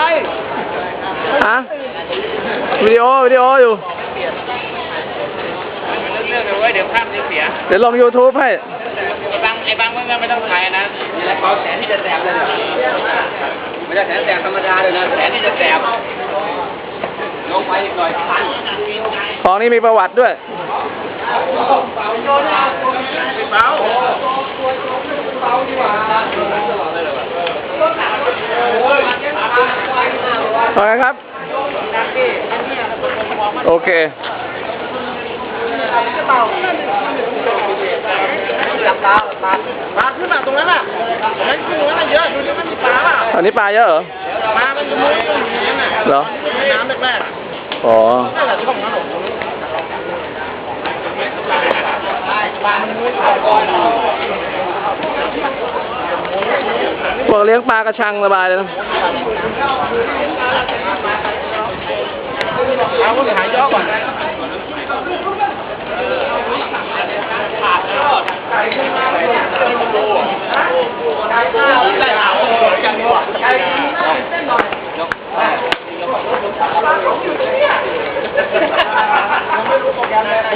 รีบไปไกลฮะวิดีโอวิดีโออยู่เรื่องเลยเว้ยเดี๋ยวภาพจะเสียเดี๋ยวลง YouTube ให้ ไอ้บางไอ้บางเมื่อไม่ต้องถ่ายนะนี่แหละเขาแสนที่จะแสบเลยเนี่ยไม่ใช่แสนแสบธรรมดาเลยนะแสนที่จะแสบลงไปอีกหน่อยพันของนี้มีประวัติด้วย เบา เอาไงครับ โอเคจับตาปลาปลาขึ้นมาตรงนั้นอะมันขึ้นตรงนั้นเยอะ ดูดิมันมีปลาเปล่าอันนี้ปลาเยอะเหรอ ปลา มันจะมุดตรงนี้น่ะเหรอ น้ำแรกๆอะอ๋อนั่นแหละช่องนั้นหรอปลามันมุดเข้าก้อน พวก เลี้ยงปลากระชังสบายเลยนะเอาคนหายย่อก่อนได้หาคนเหมือนกันดีกว่าค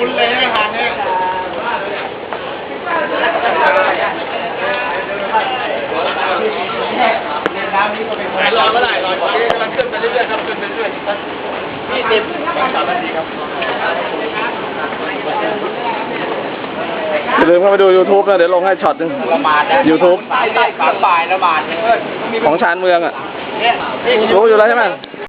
ุณเลย ไม่หาเนี่ยไหนรอเมื่อไหร่รอกำลังขึ้นไปเรื่อยๆครับขึ้นไปเรื่อยๆยี่สิบสามนาทีครับอย่าลืมเข้าไปดู YouTube นะ เดี๋ยวลงให้ช็อตหนึง ละหมาดนะ YouTube สายใต้สามบ่ายละหมาดเนี่ยของชานเมืองอะ เนี่ย รู้อยู่แล้วใช่ไหมเ